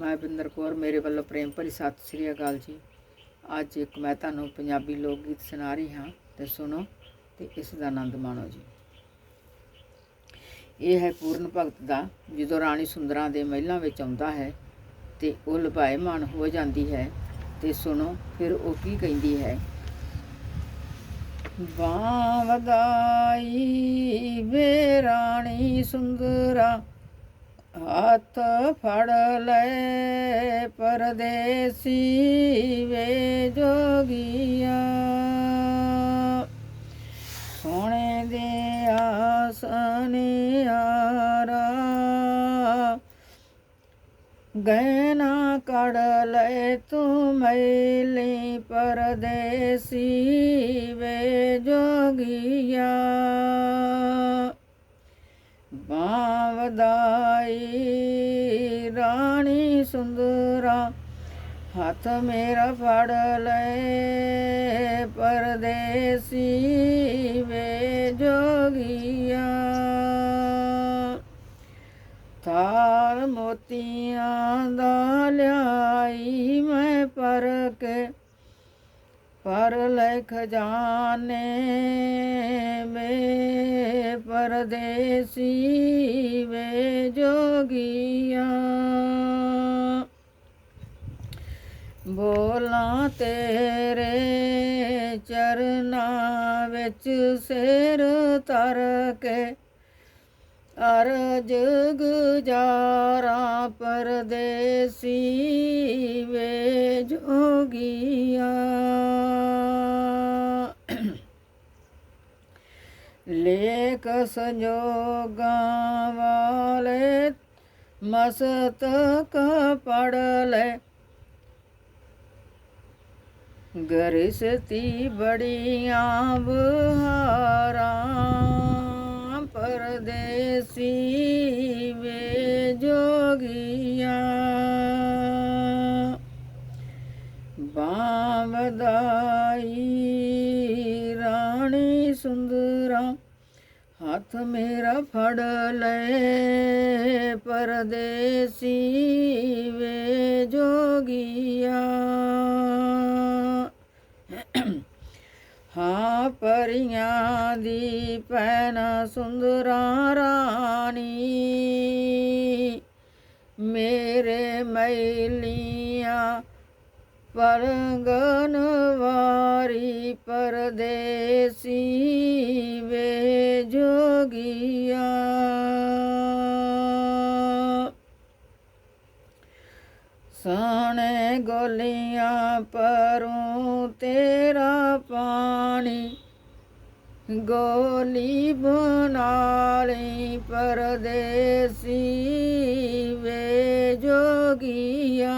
ਮੈਂ ਬਿੰਦਰ ਕੌਰ, ਮੇਰੇ ਵੱਲੋਂ ਪ੍ਰੇਮ ਭਰੀ ਸਤਿ ਸ੍ਰੀ ਅਕਾਲ ਜੀ। ਅੱਜ ਇੱਕ ਮੈਂ ਤੁਹਾਨੂੰ ਪੰਜਾਬੀ ਲੋਕ ਗੀਤ ਸੁਣਾ ਰਹੀ ਹਾਂ ਤੇ ਸੁਣੋ ਤੇ ਇਸ ਦਾ ਆਨੰਦ ਮਾਣੋ ਜੀ। ਇਹ ਹੈ ਪੂਰਨ ਭਗਤ ਦਾ, ਜਦੋਂ ਰਾਣੀ ਸੁੰਦਰਾਂ ਦੇ ਮਹਿਲਾਂ ਵਿੱਚ ਆਉਂਦਾ ਹੈ ਤੇ ਉਹ ਲੁਭਾਇਮਾਨ ਹੋ ਜਾਂਦੀ ਹੈ ਤੇ ਸੁਣੋ ਫਿਰ ਉਹ ਕੀ ਕਹਿੰਦੀ ਹੈ। ਬਾਂ ਵੇ ਰਾਣੀ ਸੁੰਦਰਾ ਹੱਥ ਫੜ ਲੈ ਪਰਦੇਸੀ ਵੇ ਜੋਗੀਆ। ਸੋਹਣੇ ਦੇ ਆਸਨਿਆਰਾ ਗਹਿਣਾ ਕੜ ਲੈ ਤੂੰ ਮੈਲੀ ਪਰਦੇਸੀ ਵੇ ਜੋਗੀਆ। ਬਾਵਦਾਈ ਰਾਣੀ ਸੁੰਦਰਾ, ਹੱਥ ਮੇਰਾ ਫੜ ਲੈ ਪਰਦੇਸੀ ਵੇ ਜੋਗੀਆ। ਥਾਲ ਮੋਤੀਆਂ ਦਾ ਲਿਆਈ ਮੈਂ ਪਰ ਕੇ ਪਰ ਲੈ ਖਜ਼ਾਨੇ ਮੇ ਪਰਦੇਸੀ ਵੇ ਜੋਗੀਆਂ। ਬੋਲਾਂ ਤੇਰੇ ਚਰਨਾਂ ਵਿੱਚ ਸਿਰ ਤਰ ਕੇ, ਅਰਜ ਗੁਜਾਰਾ ਪਰਦੇਸੀ ਵੇ ਜੋਗੀਆ। ਲੇਖ ਸੰਜੋਗਾਂ ਵਾਲੇ ਮਸਤਕ ਪੜ ਲੈ। ਗਰਸਤੀ ਬੜੀਆਂ ਬਹਾਰਾਂ ਹੱਥ ਮੇਰਾ ਫੜ ਲੈ, ਪਰਦੇਸੀ ਵੇ ਜੋਗੀਆ। ਹਾਂ, ਪਰੀਆਂ ਦੀ ਪੈਨ ਸੁੰਦਰਾ ਰਾਣੀ, ਮੇਰੇ ਮੈਲੀਆਂ ਪਰਗਨ ਵਾਰੀ ਪਰਦੇਸੀ ਵੇ ਜੋਗੀਆ ਸਾਣੇ ਗੋਲੀਆਂ ਪਰੋਂ ਤੇਰਾ ਪਾਣੀ, ਗੋਲੀ ਬਣਾ ਲਈ ਪਰਦੇਸੀ ਵੇ ਜੋਗੀਆ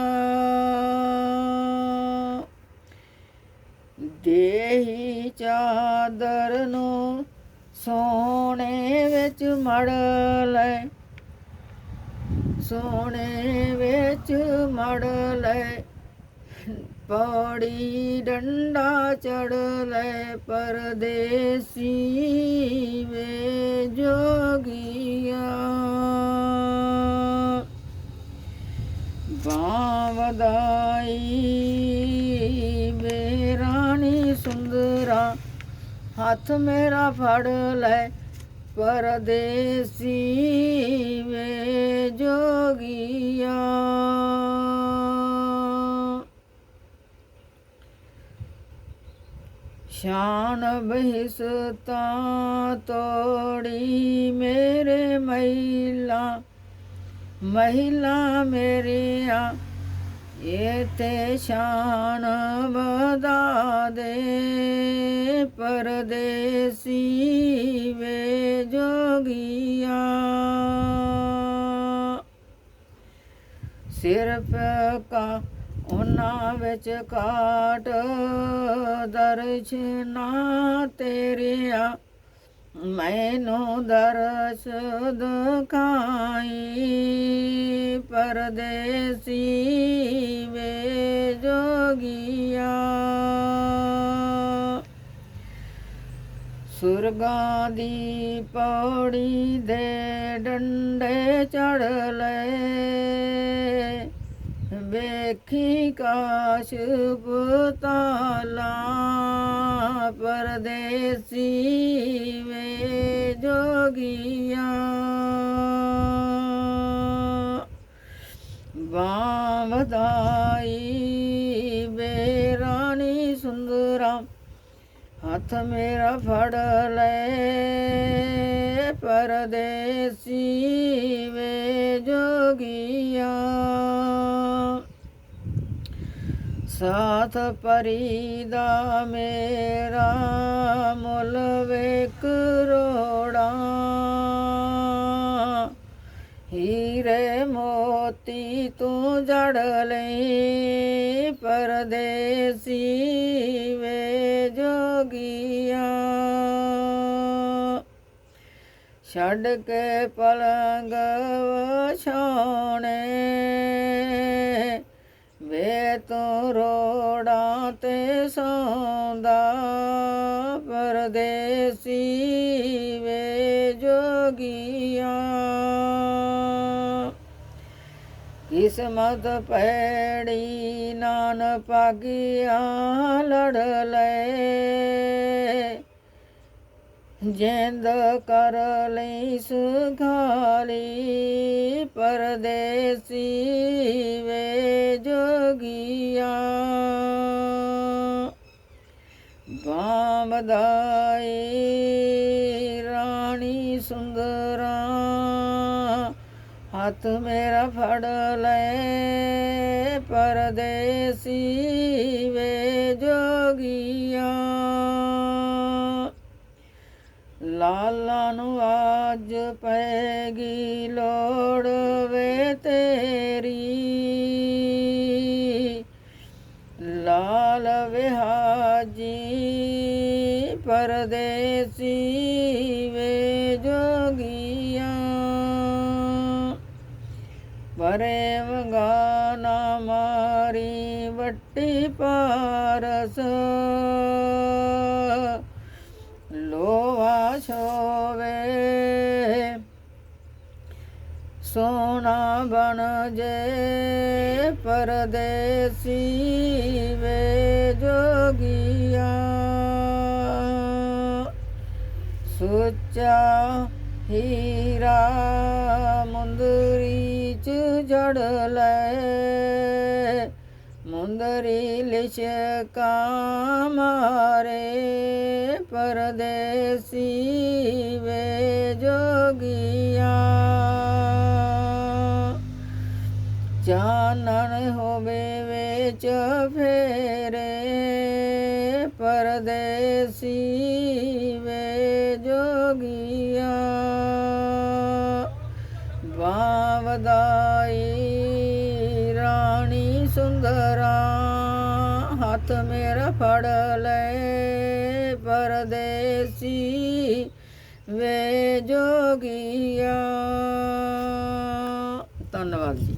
ਚਾਦਰ ਨੂੰ ਸੋਨੇ ਵਿੱਚ ਮੜ ਲੈ। ਸੋਨੇ ਵਿੱਚ ਮੜ ਲੈ। ਪੌੜੀ ਡੰਡਾ ਚੜ ਲੈ ਪਰਦੇਸੀ ਵੇ ਜੋਗੀਆ। ਬਾਵਦਾਈ ਸੁੰਦਰਾ ਹੱਥ ਮੇਰਾ ਫੜ ਲੈ, ਪਰਦੇਸੀ ਵੇ ਜੋਗੀਆ। ਸ਼ਾਨ ਬਹਿਸਤਾ ਤੋੜੀ ਮੇਰੇ ਮਹਿਲਾ ਮਹਿਲਾ ਮੇਰੀਆਂ ਇਤੇ ਸ਼ਾਨ ਵਧਾ ਦੇ ਪਰਦੇਸੀ ਵੇ ਜੋਗੀਆ ਸਿਰਫ ਕਾ ਉਹਨਾਂ ਵਿੱਚ ਕਾਟ ਦਰਸ਼ਨਾ ਤੇਰਿਆ ਮੈਨੂੰ ਦਰਸ ਦਿਖਾਈ ਪਰਦੇਸੀ ਵੇ ਜੋਗੀਆ ਸੁਰਗਾਂ ਦੀ ਪੌੜੀ ਦੇ ਡੰਡੇ ਚੜ ਲੈ ਵੇਖੀ ਕਾਸ਼ ਬਤਾਲਾ ਪਰਦੇਸੀ ਵੇ ਜੋਗੀਆਂ। ਬਾਵਦਾਈ ਬੇਰਾਨੀ ਸੁੰਦਰਾ, ਹੱਥ ਮੇਰਾ ਫੜ ਲੈ ਪਰਦੇਸੀ ਵੇ ਜੋਗੀਆਂ। ਸਾਥ ਪਰੀ ਦਾ ਮੇਰਾ ਮੁੱਲ ਵੇ ਕਰੋੜਾਂ ਹੀਰੇ ਮੋਤੀ ਤੂੰ ਜੜ ਲਈ, ਪਰਦੇਸੀ ਵੇ ਜੋਗੀਆਂ। ਛੱਡ ਕੇ ਪਲੰਗ ਵਛਾਉਣੇ ਵੇ ਤੂੰ ਰੋੜਾਂ ਤੇ ਸੌਂਦਾ ਪਰਦੇਸੀ ਵੇ ਜੋਗੀਆਂ। ਕਿਸਮਤ ਪੈੜੀ ਨਾਨ ਪਾਗਿਆ ਲੜ ਲੈ ਜਿੰਦ ਕਰ ਲਈ ਸੁਖਾਲੀ, ਪਰਦੇਸੀ ਵੇ ਜੋਗੀਆਂ ਬਾਮਦਾਈ ਰਾਣੀ ਸੁੰਦਰਾ, ਹੱਥ ਮੇਰਾ ਫੜ ਲੈ, ਪਰਦੇਸੀ ਵੇ ਜੋਗੀਆਂ ਲਾਲਾ ਨੂੰ ਅੱਜ ਪੈਗੀ ਲੋੜ ਵੇ ਤੇਰੀ। ਲਾਲ ਵਿਹਾਜੀ ਪਰਦੇਸੀ ਵੇ ਜੋਗੀਆਂ। ਪਰੇ ਵੰਗਾਨਾ ਮਾਰੀ ਵੱਟੀ ਪਾਰਸ। ਹੋਵੇ। ਸੋਨਾ ਬਣ ਜੇ ਪਰਦੇਸੀ ਵੇ ਜੋਗੀਆਂ। ਸੁੱਚਾ ਹੀਰਾ ਮੁੰਦਰੀ ਚ ਜੜ ਲੈ। ਮੁੰਦਰੀ ਲਿਸ਼ਕਾ ਮਾਰੇ ਪਰਦੇਸੀ ਵੇ ਜੋਗੀਆਂ। ਚਾਨਣ ਹੋਵੇ ਵਿੱਚ ਫੇਰੇ ਪਰਦੇਸੀ ਵੇ ਜੋਗੀਆਂ। ਬਾਵਦਾਈ ਰਾਣੀ ਸੁੰਦਰਾ ਹੱਥ ਮੇਰਾ ਫੜ ਲੈ ਪਰਦੇਸੀ ਵੇ ਜੋਗੀਆਂ। ਧੰਨਵਾਦ ਜੀ।